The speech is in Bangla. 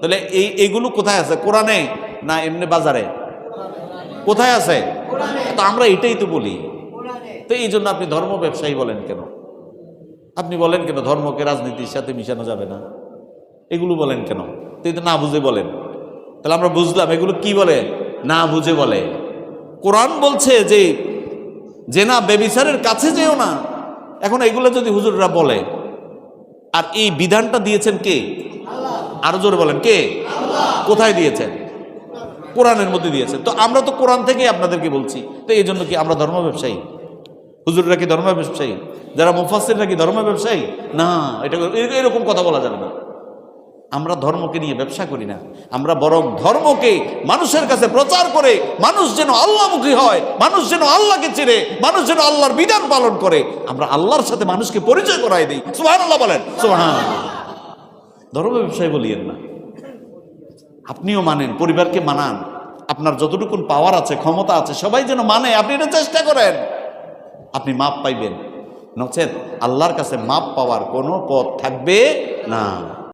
তাহলে এই, এইগুলো কোথায় আছে? কোরআনে না এমনি বাজারে? কোথায় আছে? তো আমরা এটাই তো বলি। তো এই জন্য আপনি ধর্ম ব্যবসায়ী বলেন কেন? আপনি বলেন কেন ধর্মকে রাজনীতির সাথে মিশানো যাবে না? এগুলো বলেন কেন? তো এটা না বুঝে বলেন। তাহলে আমরা বুঝলাম, এগুলো কি বলে? না বুঝে বলে। কোরআন বলছে যে যে না বেবিচারের কাছে যেও না। এখন এগুলো যদি হুজুররা বলে, আর এই বিধানটা দিয়েছেন কে? আরও জোরে বলেন, কে? কোথায় দিয়েছেন? কোরআনের মধ্যে দিয়েছেন। তো আমরা তো কোরআন থেকেই আপনাদেরকে বলছি। তো এই জন্য কি আমরা ধর্ম ব্যবসায়ী? হুজুররা কি ধর্ম ব্যবসায়ী? যারা মুফাসিররা কি ধর্ম ব্যবসায়ী? না, এটা এরকম কথা বলা যাবে না। আমরা ধর্মকে নিয়ে ব্যবসা করি না। আমরা বরং ধর্মকে মানুষের কাছে প্রচার করে মানুষ যেন আল্লাহমুখী হয়, মানুষ যেন আল্লাহকে চিনে, মানুষ যেন আল্লাহর বিধান পালন করে। আমরা আল্লাহর সাথে মানুষকে পরিচয় করাই দিই। সুহান আল্লাহ বলেন। সুহান ধর্ম ব্যবসায় বলিয়েন না। আপনিও মানেন, পরিবারকে মানান। আপনার যতটুকুন পাওয়ার আছে, ক্ষমতা আছে, সবাই যেন মানে আপনি এটা চেষ্টা করেন। আপনি মাপ পাইবেন। নচেত আল্লাহর কাছে মাপ পাওয়ার কোনো পথ থাকবে না।